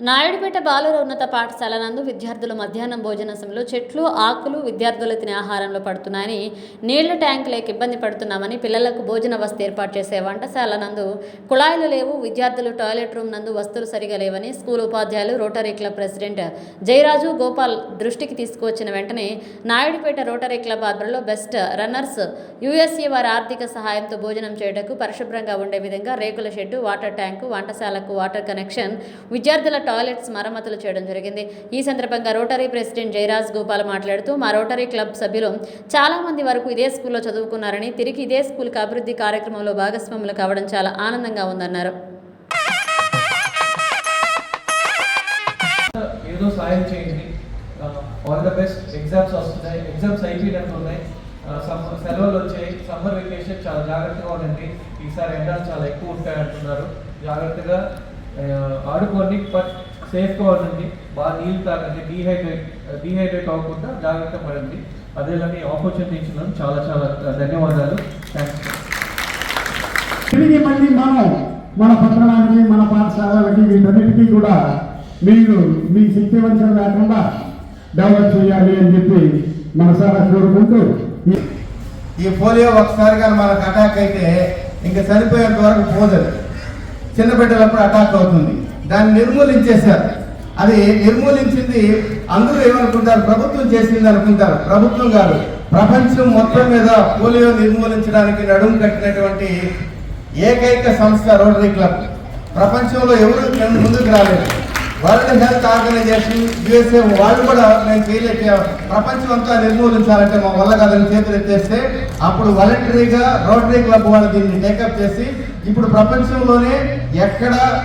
నాయుడుపేట బాలుర ఉన్నత పాఠశాల నందు విద్యార్థులు మధ్యాహ్నం భోజన సమయంలో చెట్లు ఆకులు విద్యార్థులు తినే ఆహారంలో పడుతున్నాయని నీళ్ళ ట్యాంక్ లేక ఇబ్బంది పడుతున్నామని పిల్లలకు భోజన వసతి ఏర్పాటు చేసే వంటశాల నందు కుళాయిలు లేవు విద్యార్థులు టాయిలెట్ రూమ్ నందు వస్తువులు సరిగా లేవని స్కూల్ ఉపాధ్యాయులు rotary club president Jayaraju Gopal దృష్టికి తీసుకువచ్చిన వెంటనే నాయుడుపేట రోటరీ క్లబ్ ఆధ్వర్యంలో బెస్ట్ రన్నర్స్ యుఎస్ఏ వారి ఆర్థిక సహాయంతో భోజనం చేయటకు పరిశుభ్రంగా ఉండే విధంగా రేకుల షెడ్డు వాటర్ ట్యాంకు వంటశాలకు వాటర్ కనెక్షన్ విద్యార్థుల టాయిలెట్స్ మరమ్మతులు చేయడం జరిగింది. ఈ సందర్భంగా రోటరీ ప్రెసిడెంట్ జయరాజ్ గోపాల్ మాట్లాడుతూ మా రోటరీ క్లబ్ సభ్యులు చాలామంది వరకు ఇదే స్కూల్లో చదువుకున్నారని తిరిగి ఇదే స్కూల్కి అభివృద్ధి కార్యక్రమంలో భాగస్వాములు కావడం చాలా ఆనందంగా ఉందన్నారు. ఏదో సాయం చేయండి. ఆల్ ద బెస్ట్ ఎగ్జామ్స్ వస్తున్నాయి. ఎగ్జామ్స్ అయిపోయినట్టు ఉన్నాయి సమ్మర్ సెలవులు వచ్చాయి. సమ్మర్ వెకేషన్ చాలా జాగ్రత్తగా ఉండండి. ఈసారి ఎండలు చాలా ఎక్కువ ఉంటాయి అంటున్నారు జాగ్రత్తగా ఆడుకోండి. బట్ సేఫ్గా ఉండండి బాగా నీళ్ళు తాగండి డీహైడ్రేట్ డీహైడ్రేట్ అవ్వకుండా జాగ్రత్త పడండి. అదేలాగే ఆపర్చునిటీ ఇచ్చినందుకు చాలా చాలా ధన్యవాదాలు. థ్యాంక్స్ తిరిగి మళ్ళీ మనం మన పట్టణానికి మన పాఠశాలలకి వీటన్నిటికీ కూడా మీరు మీ శక్తి వంచన లేకుండా డెవలప్ చేయాలి అని చెప్పి మనసారా కోరుకుంటూ ఈ- ఈ పోలియో ఒకసారి కానీ మనకు అటాక్ అయితే ఇంకా చనిపోయేంత వరకు పోదది చిన్న బిడ్డలప్పుడు అటాక్ అవుతుంది. దాన్ని నిర్మూలించేశారు. అది నిర్మూలించింది అందరూ ఏమనుకుంటారు? ప్రభుత్వం చేసింది అనుకుంటారు. ప్రభుత్వం కాదు ప్రపంచం మొత్తం మీద పోలియో నిర్మూలించడానికి నడుము కట్టినటువంటి ఏకైక సంస్థ రోటరీ క్లబ్. ప్రపంచంలో ఎవరు ముందుకు రాలేదు. వరల్డ్ హెల్త్ ఆర్గనైజేషన్ యుఎస్ఏ వాళ్ళు కూడా మేము చేయలేక ప్రపంచం అంతా నిర్మూలించాలంటే మా వల్ల కాదని చేతులు ఎత్తేస్తే అప్పుడు వాలంటరీగా రోటరీ క్లబ్ వాళ్ళు దీన్ని టేకప్ చేసి ఇప్పుడు ప్రపంచంలోనే ఎక్కడ